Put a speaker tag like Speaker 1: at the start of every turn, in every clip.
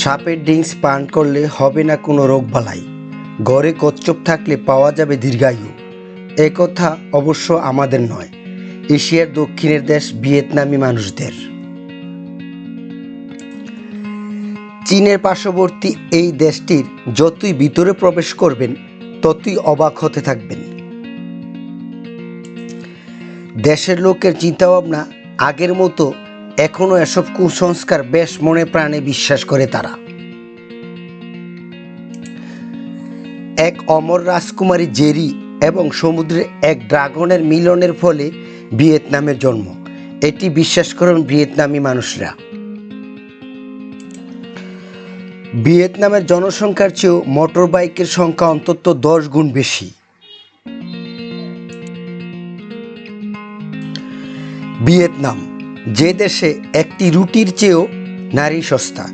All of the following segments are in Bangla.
Speaker 1: সাপের ড্রিঙ্কস পান করলে হবে না কোনো রোগবালাই ঘরে কচ্ছপ থাকলে পাওয়া যাবে দীর্ঘায়ু। এ কথা অবশ্য আমাদের নয়, এশিয়ার দক্ষিণের দেশ ভিয়েতনামি মানুষদের। চীনের পার্শ্ববর্তী এই দেশটির যতই ভিতরে প্রবেশ করবেন, ততই অবাক হতে থাকবেন। দেশের লোকের চিন্তাভাবনা আগের মতো এখনও এসব কুসংস্কার বেশ মনে প্রাণে বিশ্বাস করে তারা। এক অমর রাজকুমারী জেরি এবং সমুদ্রে এক ড্রাগনের মিলনের ফলে ভিয়েতনামের জন্ম। এটি বিশ্বাস করেন ভিয়েতনামি মানুষরা। ভিয়েতনামের জনসংখ্যার চেয়েও মোটর বাইকের সংখ্যা অন্তত দশ গুণ বেশি। ভিয়েতনাম যে দেশে একটি রুটির চেয়েও নারী সস্তা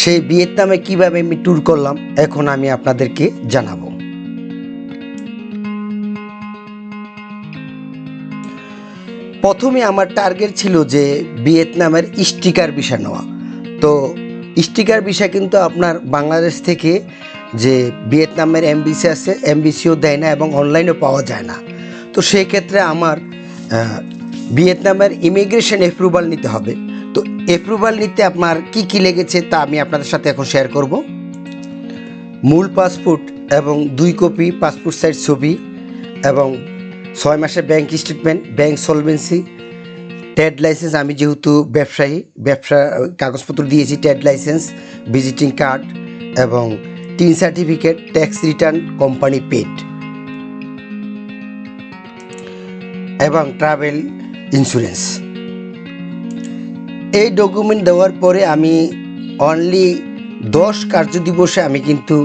Speaker 1: সেই ভিয়েতনামে কীভাবে আমি ট্যুর করলাম, এখন আমি আপনাদেরকে জানাব। প্রথমে আমার টার্গেট ছিল যে ভিয়েতনামের স্টিকার বিষয় নেওয়া। তো স্টিকার বিষয় কিন্তু আপনার বাংলাদেশ থেকে যে ভিয়েতনামের এমবিসি আছে, এমবিসিও দেয় না এবং অনলাইনেও পাওয়া যায় না। তো সেই ক্ষেত্রে আমার ভিয়েতনামের ইমিগ্রেশন অ্যাপ্রুভাল নিতে হবে। তো অ্যাপ্রুভাল নিতে আপনার কি কি লেগেছে তা আমি আপনাদের সাথে এখন শেয়ার করব। মূল পাসপোর্ট এবং দুই কপি পাসপোর্ট সাইজ ছবি এবং ছয় মাসের bank statement bank solvency trade licence আমি যেহেতু ব্যবসায়ী, ব্যবসা, কাগজপত্র দিয়েছি ট্রেড লাইসেন্স ভিজিটিং কার্ড এবং TIN certificate tax return company paid এবং ট্রাভেল ইন্স্যুরেন্স এই ডকুমেন্ট দেওয়ার পরে আমি অনলি দশ কার্য দিবসে আমি কিন্তু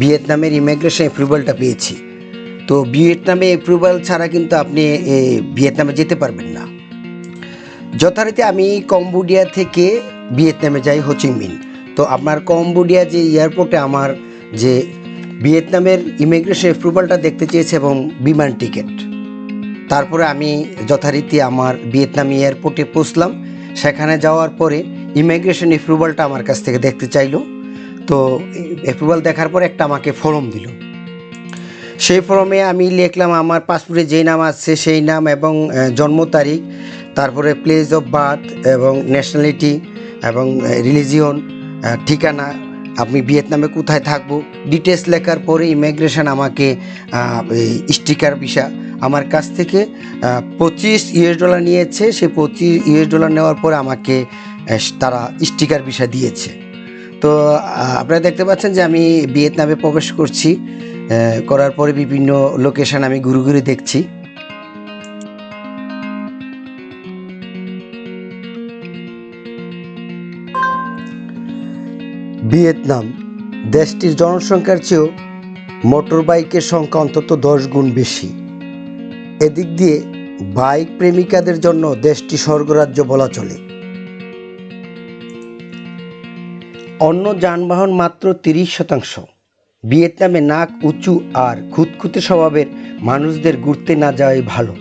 Speaker 1: ভিয়েতনামের ইমিগ্রেশন অ্যাপ্রুভালটা পেয়েছি। তো ভিয়েতনামে অ্যাপ্রুভাল ছাড়া কিন্তু আপনি ভিয়েতনামে যেতে পারবেন না। যথারীতি আমি কম্বোডিয়া থেকে ভিয়েতনামে যাই হোচিমিন তো আপনার কম্বোডিয়া যে এয়ারপোর্টে আমার যে ভিয়েতনামের ইমিগ্রেশন অ্যাপ্রুভালটা দেখতে চেয়েছে এবং বিমান টিকিট। তারপরে আমি যথারীতি আমার ভিয়েতনাম এয়ারপোর্টে পৌঁছলাম। সেখানে যাওয়ার পরে ইমিগ্রেশন অ্যাপ্রুভালটা আমার কাছ থেকে দেখতে চাইলো। তো অ্যাপ্রুভাল দেখার পর একটা আমাকে ফর্ম দিল। সেই ফর্মে আমি লিখলাম আমার পাসপোর্টে যেই নাম আছে সেই নাম এবং জন্ম তারিখ, তারপরে প্লেস অফ বার্থ এবং ন্যাশনালিটি এবং রিলিজিয়ন ঠিকানা, আমি ভিয়েতনামে কোথায় থাকব ডিটেলস লেখার পরে ইমিগ্রেশন আমাকে স্টিকার ভিসা আমার কাছ থেকে পঁচিশ ইউএস ডলার নিয়েছে। সে পঁচিশ ইউএস ডলার নেওয়ার পরে আমাকে তারা স্টিকার ভিসা দিয়েছে। তো আপনারা দেখতে পাচ্ছেন যে আমি ভিয়েতনামে প্রবেশ করছি। করার পরে বিভিন্ন লোকেশন আমি ঘুরে ঘুরে দেখছি। ভিয়েতনাম, দেশটির জনসংখ্যার চেয়েও মোটর বাইকের সংখ্যা অন্তত দশ গুণ বেশি। এদিক দিয়ে বাইক প্রেমিকাদের জন্য দেশটি স্বর্গরাজ্য বলা চলে। অন্য যানবাহন মাত্র তিরিশ শতাংশ। ভিয়েতনামে নাক উঁচু আর খুঁতখুঁতে স্বভাবের মানুষদের ঘুরতে না যাওয়াই ভালো।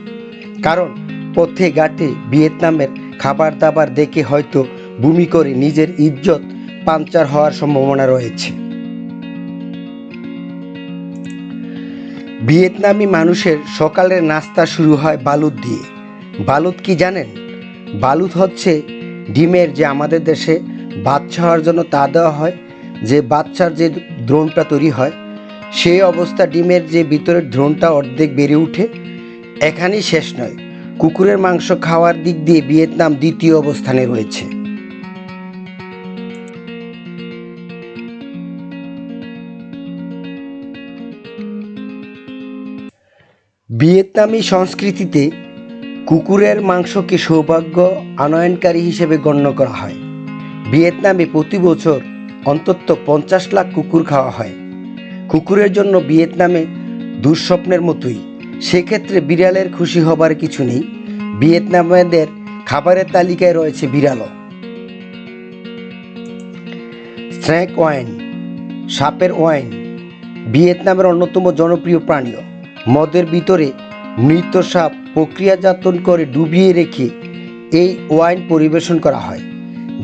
Speaker 1: কারণ পথে ঘাটে ভিয়েতনামের খাবার দাবার দেখে হয়তো বমি করে নিজের ইজ্জত পাঞ্চার হওয়ার সম্ভাবনা রয়েছে। ভিয়েতনামি মানুষের সকালের নাস্তা শুরু হয় বালুত দিয়ে। বালুত কি জানেন? বালুত হচ্ছে ডিমের যে আমাদের দেশে বাচ্চা হওয়ার জন্য তা দেওয়া হয়, যে বাচ্চার যে দ্রোণটা তৈরি হয়, সেই অবস্থা ডিমের যে ভিতরের দ্রোণটা অর্ধেক বেড়ে উঠে, এখানেই শেষ নয়। কুকুরের মাংস খাওয়ার দিক দিয়ে ভিয়েতনাম দ্বিতীয় অবস্থানে রয়েছে। ভিয়েতনামি সংস্কৃতিতে কুকুরের মাংসকে সৌভাগ্য আনয়নকারী হিসেবে গণ্য করা হয়। ভিয়েতনামে প্রতি বছর অন্তত পঞ্চাশ লাখ কুকুর খাওয়া হয়। কুকুরের জন্য ভিয়েতনামে দুঃস্বপ্নের মতোই। সেক্ষেত্রে বিড়ালের খুশি হবার কিছু নেই। ভিয়েতনামীদের খাবারের তালিকায় রয়েছে বিড়ালও। স্ন্যাক ওয়াইন, সাপের ওয়াইন, ভিয়েতনামের অন্যতম জনপ্রিয় প্রাণীয় মদের ভিতরে মৃত সাপ প্রক্রিয়াজাতন করে ডুবিয়ে রেখে এই ওয়াইন পরিবেশন করা হয়।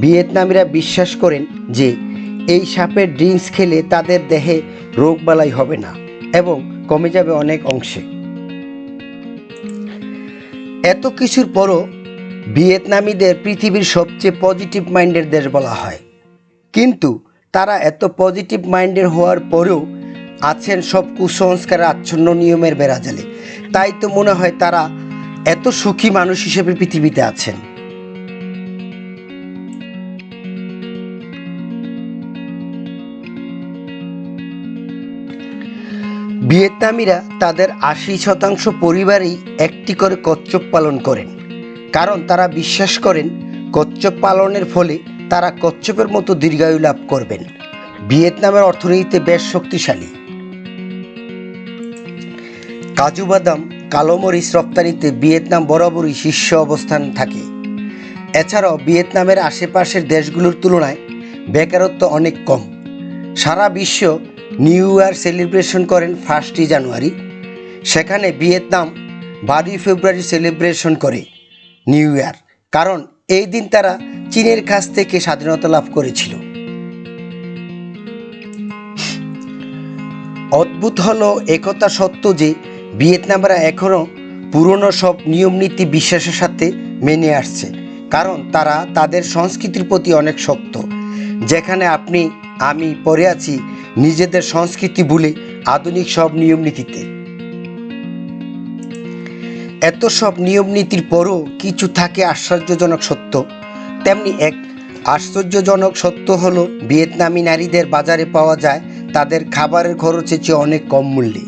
Speaker 1: ভিয়েতনামিরা বিশ্বাস করেন যে এই সাপের ড্রিঙ্কস খেলে তাদের দেহে রোগবালাই হবে না এবং কমে যাবে অনেক অংশে। এত কিছুর পরও ভিয়েতনামিদের পৃথিবীর সবচেয়ে পজিটিভ মাইন্ডের দেশ বলা হয়। কিন্তু তারা এত পজিটিভ মাইন্ডের হওয়ার পরেও আছেন সব কুসংস্কারের আচ্ছন্ন নিয়মের বেড়াজালে। তাই তো মনে হয় তারা এত সুখী মানুষ হিসেবে পৃথিবীতে আছেন। ভিয়েতনামিরা তাদের আশি শতাংশ পরিবারেই একটি করে কচ্ছপ পালন করেন। কারণ তারা বিশ্বাস করেন, কচ্ছপ পালনের ফলে তারা কচ্ছপের মতো দীর্ঘায়ু লাভ করবেন। ভিয়েতনামের অর্থনীতিতে বেশ শক্তিশালী। কাজু বাদাম, কালো মরিচ রপ্তানিতে ভিয়েতনাম বরাবরই শীর্ষ অবস্থান থাকে। এছাড়াও ভিয়েতনামের আশেপাশের দেশগুলোর তুলনায় বেকারত্ব অনেক কম। সারা বিশ্ব নিউ ইয়ার সেলিব্রেশন করেন ফার্স্টই জানুয়ারি। সেখানে ভিয়েতনাম বারোই ফেব্রুয়ারি সেলিব্রেশন করে নিউ ইয়ার, কারণ এই দিন তারা চীনের কাছ থেকে স্বাধীনতা লাভ করেছিল। অদ্ভুত হলো একথা সত্য যে ভিয়েতনামরা এখনও পুরনো সব নিয়ম নীতি বিশ্বাসের সাথে মেনে আসছে, কারণ তারা তাদের সংস্কৃতির প্রতি অনেক শক্ত। যেখানে আপনি, আমি পড়ে আছি নিজেদের সংস্কৃতি ভুলে আধুনিক সব নিয়ম নীতিতে। এত সব নিয়ম নীতির পরও কিছু থাকে আশ্চর্যজনক সত্য। তেমনি এক আশ্চর্যজনক সত্য হলো, ভিয়েতনামি নারীদের বাজারে পাওয়া যায়, তাদের খাবারের খরচের চেয়ে অনেক কম মূল্যে।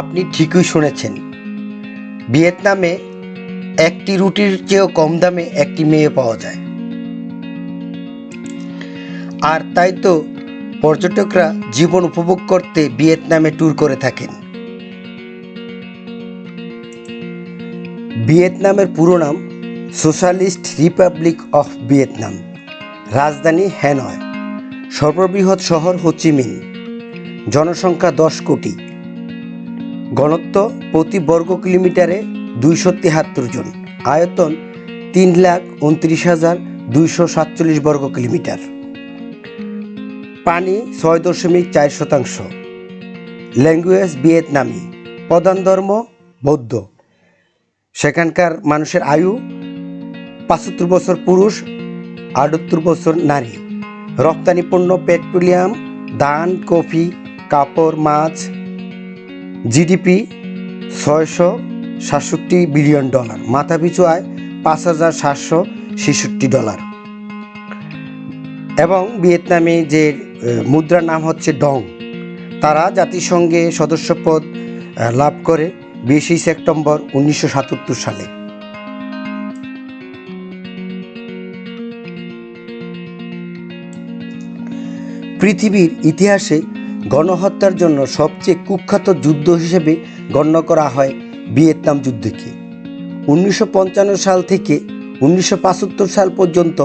Speaker 1: আপনি ঠিকই শুনেছেন। ভিয়েতনামে একটি রুটির চেয়েও কম দামে একটি মেয়ে পাওয়া যায়। আর তাই তো পর্যটকরা জীবন উপভোগ করতে ভিয়েতনামে ট্যুর করে থাকেন। ভিয়েতনামের পুরো নাম সোশ্যালিস্ট রিপাবলিক অফ ভিয়েতনাম, রাজধানী হ্যানয়, সর্ববৃহৎ শহর হোচিমিন জনসংখ্যা দশ কোটি। ঘনত্ব প্রতি বর্গ কিলোমিটারে দুইশো তিয়াত্তর জন। আয়তন তিন লাখ উনত্রিশ হাজার দুইশো সাতচল্লিশ বর্গ কিলোমিটার। পানি ছয় দশমিক চার শতাংশ। ল্যাঙ্গুয়েজ ভিয়েতনামি, প্রধান ধর্ম বৌদ্ধ। সেখানকার মানুষের আয়ু পঁচাত্তর বছর পুরুষ, আটাত্তর বছর নারী। রপ্তানি পণ্য পেট্রোলিয়াম, ধান, কফি, কাপড়, মাছ জিডিপি ছয়শো সাতষট্টি বিলিয়ন ডলার। মাথাপিছু আয় পাঁচ হাজার সাতশো ছেষট্টি ডলার। এবং ভিয়েতনামে যে মুদ্রার নাম হচ্ছে ডং, তারা জাতিসংঘে সদস্যপদ লাভ করে বিশে সেপ্টেম্বর উনিশশো সাতাত্তর সালে। পৃথিবীর ইতিহাসে গণহত্যার জন্য সবচেয়ে কুখ্যাত যুদ্ধ হিসেবে গণ্য করা হয় ভিয়েতনাম যুদ্ধকে। উনিশশো পঞ্চান্ন সাল থেকে উনিশশো সাল পর্যন্ত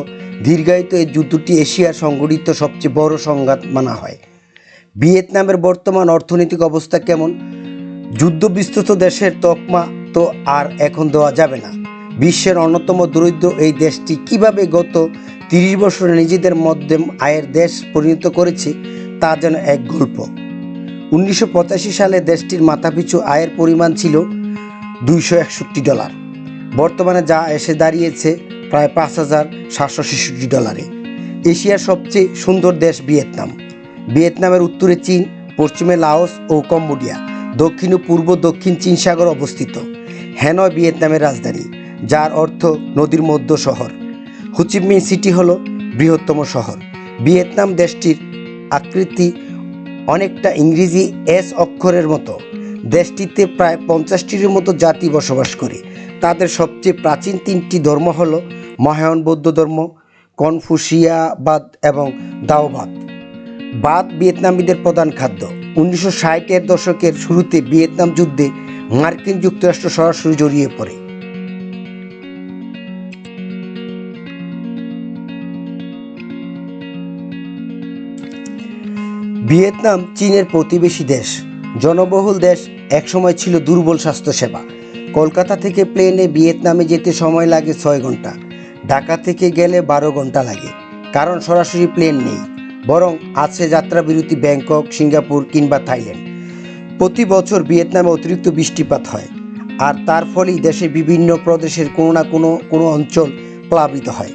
Speaker 1: দীর্ঘায়িত এই যুদ্ধটি এশিয়ার সংগঠিত সবচেয়ে বড় সংঘাত মানা হয়। ভিয়েতনামের বর্তমান অর্থনৈতিক অবস্থা কেমন? যুদ্ধ বিস্তৃত দেশের তকমা তো আর এখন দেওয়া যাবে না। বিশ্বের অন্যতম দরিদ্র এই দেশটি কীভাবে গত তিরিশ বছরে নিজেদের মধ্যে আয়ের দেশ পরিণত করেছে তা যেন এক গল্প। উনিশশো পঁচাশি সালে দেশটির মাথাপিছু আয়ের পরিমাণ ছিল দুইশো একষট্টি ডলার। বর্তমানে যা এসে দাঁড়িয়েছে প্রায় পাঁচ হাজার সাতশো ছেষট্টি ডলারে। এশিয়ার সবচেয়ে সুন্দর দেশ ভিয়েতনাম। ভিয়েতনামের উত্তরে চীন, পশ্চিমে লাওস ও কম্বোডিয়া। দক্ষিণ ও পূর্ব দক্ষিণ চীন সাগর অবস্থিত। হ্যানয় ভিয়েতনামের রাজধানী, যার অর্থ নদীর মধ্য শহর। হুচিমিন সিটি হলো বৃহত্তম শহর। ভিয়েতনাম দেশটির আকৃতি অনেকটা ইংরেজি এস অক্ষরের মতো। দেশটিতে প্রায় পঞ্চাশটির মতো জাতি বসবাস করে। তাদের সবচেয়ে প্রাচীন তিনটি ধর্ম হল মহায়ন বৌদ্ধ ধর্ম কনফুসিয়াবাদ এবং দাওবাদ বাদ ভিয়েতনামীদের প্রধান খাদ্য। উনিশশো ষাটের দশকের শুরুতে ভিয়েতনাম যুদ্ধে মার্কিন যুক্তরাষ্ট্র সরাসরি জড়িয়ে পড়ে। ভিয়েতনাম চীনের প্রতিবেশী দেশ। জনবহুল দেশ একসময় ছিল দুর্বল স্বাস্থ্যসেবা। কলকাতা থেকে প্লেনে ভিয়েতনামে যেতে সময় লাগে ছয় ঘণ্টা। ঢাকা থেকে গেলে বারো ঘণ্টা লাগে। কারণ সরাসরি প্লেন নেই। বরং আছে যাত্রা বিরতি ব্যাংকক, সিঙ্গাপুর কিংবা থাইল্যান্ড। প্রতি বছর ভিয়েতনামে অতিরিক্ত বৃষ্টিপাত হয়। আর তার ফলেই দেশের বিভিন্ন প্রদেশের কোনো না কোনো কোনো অঞ্চল প্লাবিত হয়।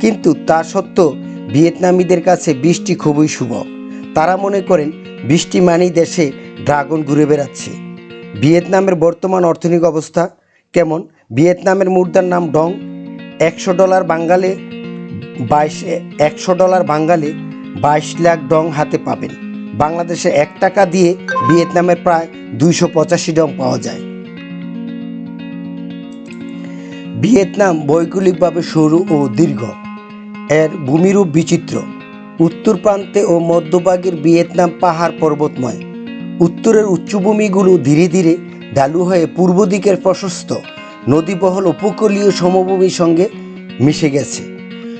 Speaker 1: কিন্তু তা সত্ত্বেও ভিয়েতনামীদের কাছে বৃষ্টি খুবই শুভ। তারা মনে করেন বৃষ্টি মানেই দেশে ড্রাগন ঘুরে বেড়াচ্ছে। ভিয়েতনামের বর্তমান অর্থনৈতিক অবস্থা কেমন? ভিয়েতনামের মুদ্রার নাম ডং। একশো ডলার বাঙ্গালে বাইশ, একশো ডলার বাঙ্গালে বাইশ লাখ ডং হাতে পাবেন। বাংলাদেশে এক টাকা দিয়ে ভিয়েতনামের প্রায় দুইশো পঁচাশি ডং পাওয়া যায়। ভিয়েতনাম ভৌগোলিকভাবে সরু ও দীর্ঘ। এর ভূমিরূপ বিচিত্র। উত্তর প্রান্তে ও মধ্যভাগের ভিয়েতনাম পাহাড় পর্বতময়। উত্তরের উচ্চভূমিগুলো ধীরে ধীরে ঢালু হয়ে পূর্ব দিকের প্রশস্ত নদীবহল উপকূলীয় সমভূমির সঙ্গে মিশে গেছে।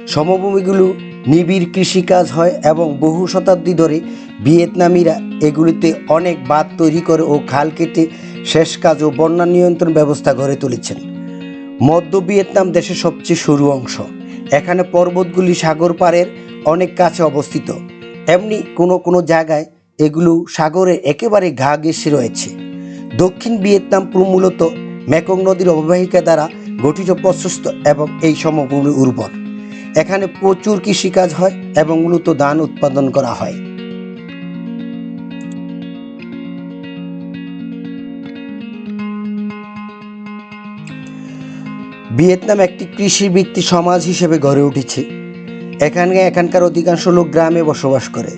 Speaker 1: সমভূমিগুলো নিবিড় কৃষিকাজ হয় এবং বহু শতাব্দী ধরে ভিয়েতনামিরা এগুলিতে অনেক বাঁধ তৈরি করে ও খাল কেটে শেষ কাজ ও বন্যা নিয়ন্ত্রণ ব্যবস্থা গড়ে তুলেছেন। মধ্য ভিয়েতনাম দেশের সবচেয়ে সরু অংশ। এখানে পর্বতগুলি সাগর পাড়ের অনেক কাছে অবস্থিত। এমনি কোনো কোনো জায়গায় এগুলো সাগরে একেবারে ঘা ঘেঁষে রয়েছে। দক্ষিণ ভিয়েতনাম মূলত মেকং নদীর অববাহিকা দ্বারা গঠিত প্রশস্ত এবং এই সমভূমি উর্বর। এখানে প্রচুর কৃষিকাজ হয় এবং মূলত ধান উৎপাদন করা হয়। ভিয়েতনাম একটি কৃষিভিত্তিক সমাজ হিসেবে গড়ে উঠেছে। এখানে এখানকার অধিকাংশ লোক গ্রামে বসবাস করে।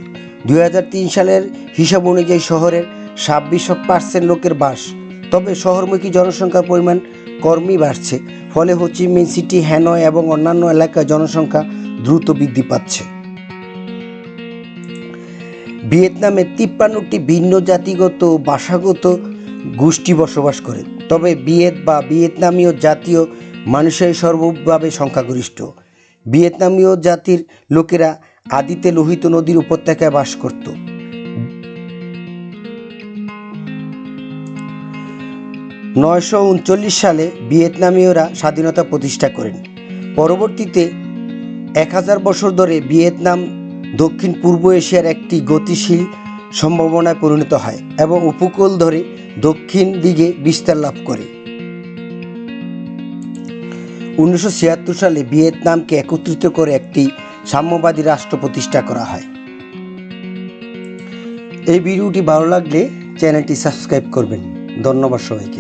Speaker 1: দুই হাজার তিন সালের হিসাব অনুযায়ী শহরের ছাব্বিশ পার্সেন্ট লোকের বাস, তবে শহরমুখী জনসংখ্যার পরিমাণ কর্মী বাড়ছে, ফলে হোচিমিন সিটি, হ্যানয় এবং অন্যান্য এলাকায় জনসংখ্যা দ্রুত বৃদ্ধি পাচ্ছে। ভিয়েতনামে তিপ্পান্নটি ভিন্ন জাতিগত ভাষাগত গোষ্ঠী বসবাস করে, তবে ভিয়েত বা ভিয়েতনামীয় জাতীয় মানুষের সর্বভাবে সংখ্যাগরিষ্ঠ। ভিয়েতনামীয় জাতির লোকেরা আদিতে লোহিত নদীর উপত্যকায় বাস করত। নয়শো উনচল্লিশ সালে ভিয়েতনামীয়রা স্বাধীনতা প্রতিষ্ঠা করেন। পরবর্তীতে এক হাজার বছর ধরে ভিয়েতনাম দক্ষিণ পূর্ব এশিয়ার একটি গতিশীল সম্ভাবনায় পরিণত হয় এবং উপকূল ধরে দক্ষিণ দিকে বিস্তার লাভ করে। উনিশশো ছিয়াত্তর সালে ভিয়েতনামকে একত্রিত করে একটি সাম্যবাদী রাষ্ট্র প্রতিষ্ঠা করা হয়। এই ভিডিওটি ভালো লাগলে চ্যানেলটি সাবস্ক্রাইব করবেন। ধন্যবাদ সবাইকে।